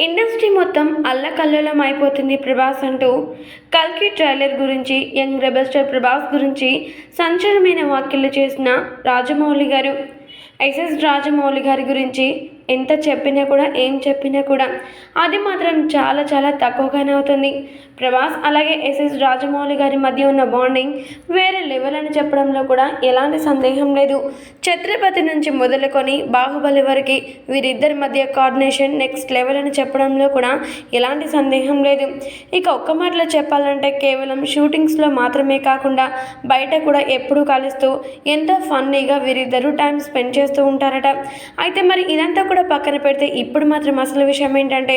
Industry మొత్తం అల్లకల్లోలం అయిపోతుంది ప్రభాస్ అంటూ. కల్కి ట్రైలర్ గురించి యంగ్ రెబల్ ప్రభాస్ గురించి సంచలనమైన వ్యాఖ్యలు చేసిన రాజమౌళి గారు. ఎస్ఎస్ రాజమౌళి గారి గురించి ఎంత చెప్పినా కూడా ఏం చెప్పినా కూడా అది మాత్రం చాలా చాలా తక్కువగానే అవుతుంది. ప్రభాస్ అలాగే ఎస్ఎస్ రాజమౌళి గారి మధ్య ఉన్న బాండింగ్ వేరే లెవెల్ అని చెప్పడంలో కూడా ఎలాంటి సందేహం లేదు. ఛత్రపతి నుంచి మొదలుకొని బాహుబలి వరకు వీరిద్దరి మధ్య కోఆర్డినేషన్ నెక్స్ట్ లెవెల్ అని చెప్పడంలో కూడా ఎలాంటి సందేహం లేదు. ఇక ఒక్క మాటలో చెప్పాలంటే కేవలం షూటింగ్స్లో మాత్రమే కాకుండా బయట కూడా ఎప్పుడూ కలుస్తూ ఎంతో ఫన్నీగా వీరిద్దరూ టైం స్పెండ్ చేస్తూ ఉంటారట. అయితే మరి ఇదంతా కూడా పక్కన పెడితే ఇప్పుడు మాత్రం అసలు విషయం ఏంటంటే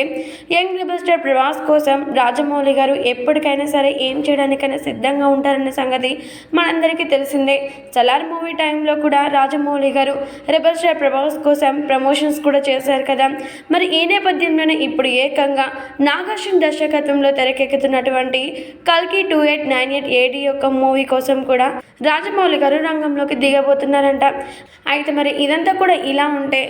యంగ్ రెబల్ స్టార్ ప్రభాస్ కోసం రాజమౌళి గారు ఎప్పటికైనా సరే ఏం చేయడానికైనా సిద్ధంగా ఉంటారన్న సంగతి మనందరికీ తెలిసిందే. చలార్ మూవీ టైంలో కూడా రాజమౌళి గారు రెబల్ స్టార్ ప్రభాస్ కోసం ప్రమోషన్స్ కూడా చేశారు కదా. మరి ఈ నేపథ్యంలోనే ఇప్పుడు ఏకంగా నాగార్జున దర్శకత్వంలో తెరకెక్కుతున్నటువంటి కల్కి two eight nine eight AD యొక్క మూవీ కోసం కూడా రాజమౌళి గారు రంగంలోకి దిగబోతున్నారంట. అయితే మరి ఇదంతా కూడా ఇలా ఉంటే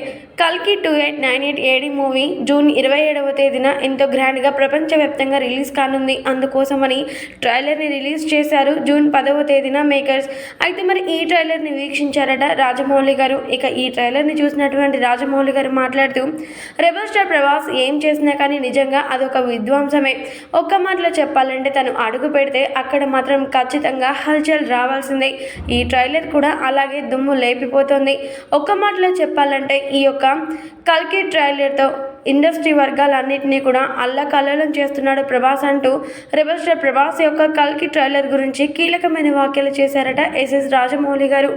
కల్కి two eight nine eight AD movie June ఇరవై ఏడవ తేదీన ఎంతో గ్రాండ్గా ప్రపంచవ్యాప్తంగా రిలీజ్ కానుంది. అందుకోసమని ట్రైలర్ని రిలీజ్ చేశారు జూన్ పదవ తేదీన మేకర్స్. అయితే మరి ఈ ట్రైలర్ని వీక్షించారట రాజమౌళి గారు. ఇక ఈ ట్రైలర్ని చూసినటువంటి రాజమౌళి గారు మాట్లాడుతూ రెబల్ స్టార్ ప్రభాస్ ఏం చేసినా కానీ నిజంగా అదొక విధ్వంసమే. ఒక్క మాటలో చెప్పాలంటే తను అడుగు పెడితే అక్కడ మాత్రం ఖచ్చితంగా హల్చల్ రావాల్సింది. ఈ ట్రైలర్ కూడా అలాగే దుమ్ము లేపిపోతుంది. ఒక్క మాటలో చెప్పాలంటే ఈ యొక్క కల్కి ట్రైలర్తో ఇండస్ట్రీ వర్గాలన్నింటినీ కూడా అల్లకల్లోలం చేస్తున్నాడు ప్రభాస్ అంటూ రెబల్ స్టార్ ప్రభాస్ యొక్క కల్కి ట్రైలర్ గురించి కీలకమైన వ్యాఖ్యలు చేశారట ఎస్ఎస్ రాజమౌళి గారు.